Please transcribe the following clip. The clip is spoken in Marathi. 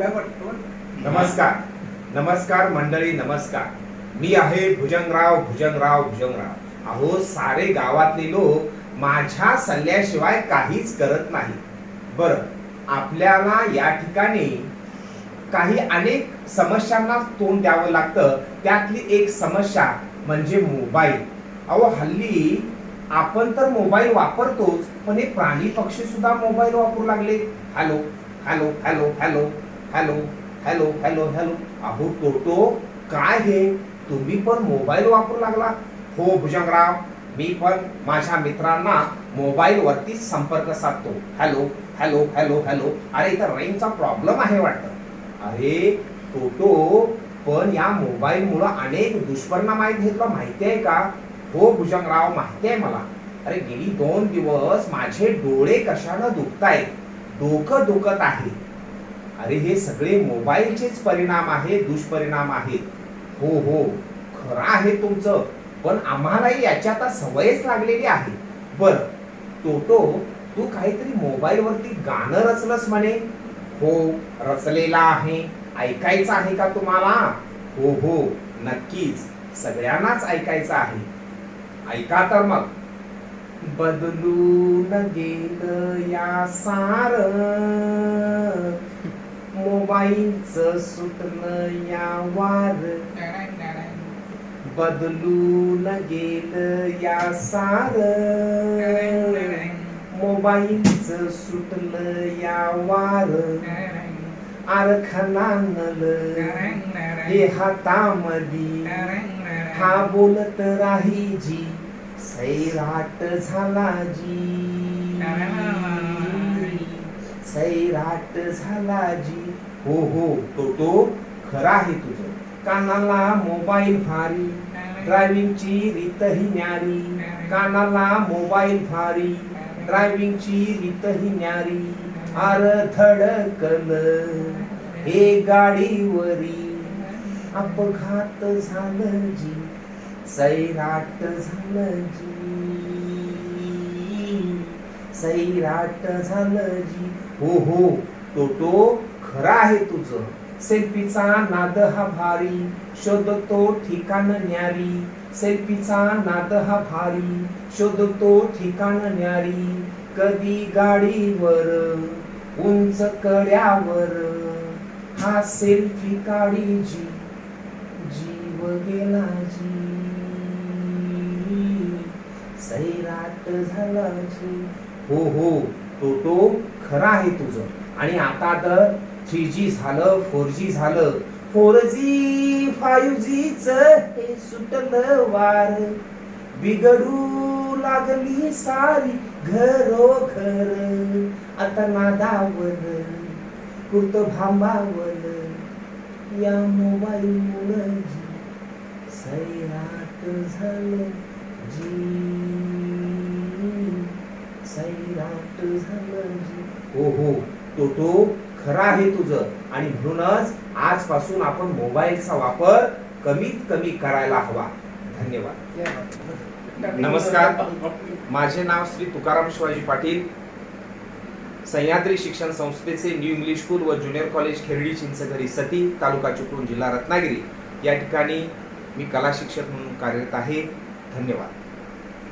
नमस्कार. नमस्कार मंडळी नमस्कार. मी आहे भुजंगराव भुजंगराव भुजंगराव. अहो सारे गावातले लोक माझ्या सल्ल्याशिवाय काहीच करत नाही. बर आपल्याला या ठिकाणी काही अनेक समस्यांना तोंड द्यावं लागतं. त्यातली एक समस्या म्हणजे मोबाईल. अहो हल्ली आपण तर मोबाईल वापरतोच पण हे प्राणी पक्षी सुद्धा मोबाईल वापरू लागले. Hello hello hello hello. Hello hello hello hello. अहो टोटो काय हे? तुम्ही पण मोबाईल वापरू लागला? हो भुजंगराव. मी पण माझ्या मित्रांना मोबाईलवरती संपर्क साधतो. Hello hello hello hello. अरे इथं रेंजचा प्रॉब्लेम आहे वाटतं. अरे टोटो पण या मोबाईलमुळं अनेक दुष्परिणाम आहेत हे तुला माहिती आहे का? हो भुजंगराव माहिती आहे मला. अरे गेली दोन दिवस माझे डोळे कशानं दुखतायत? डोकं दुखत आहे. अरे हे सगळे मोबाईलचेच परिणाम आहे दुष्परिणाम आहेत. हो हो खरं आहे तुमचं पण आम्हालाही याची आता सवयच लागलेली आहे. बर टोटो तू काहीतरी मोबाईल वरती गाणं रचलंस म्हणे. हो रचलेला आहे. ऐकायचं आहे का तुम्हाला? हो हो नक्कीच. सगळ्यांनाच ऐकायचं आहे. ऐका तर मग. बदलून गेल या सार. मोबाईलच सुटलं या वार बदलून गेल या सार. मोबाईलच सुटलं या वार आरखनानल हे हातामधी. हा बोलत राही जी सैराट झाला जी. सैराट झाला जी हो हो तो तो खरा आहे तुझं. कानाला मोबाईल भारी. ड्रायव्हिंगची रीतही न्यारी. कानाला मोबाईल भारी. ड्रायव्हिंगची रीतही न्यारी. आर धडकल हे गाडीवरी. अपघात झालं जी. सैराट झालं जी. सैराट झालं जी हो हो तोटो खरा आहे तुझं. सेल्फीचा नाद हा भारी शोधतो ठिकाण न्यारी. सेल्फीचा नाद हा भारी शोधतो ठिकाण न्यारी. कधी गाडीवर उंच कड्यावर हा सेल्फी काढी जी जीव गेला जी सैराट झाला जी हो हो तो तो खरा आहे तुझं. आणि आता तर थ्री जी झालं फोर जी झालं. फोर जी फाईव्ह जीच हे सुटलं वार. बिघडू लागली सारी घरोघर. आता नादावल कुर्त भांबावल या मोबाईल मुलं सैराट झालं जी हो हो. टोटो खरं आहे तुझं. आणि म्हणूनच आजपासून आपण मोबाईलचा वापर कमीत कमी करायला हवा. धन्यवाद. नमस्कार. माझे नाव श्री तुकाराम शिवाजी पाटील. सह्याद्री शिक्षण संस्थेचे न्यू इंग्लिश स्कूल व ज्युनियर कॉलेज खेरडी चिंचघरी सती तालुका चिपळूण जिल्हा रत्नागिरी. या ठिकाणी मी कला शिक्षक म्हणून कार्यरत आहे. धन्यवाद.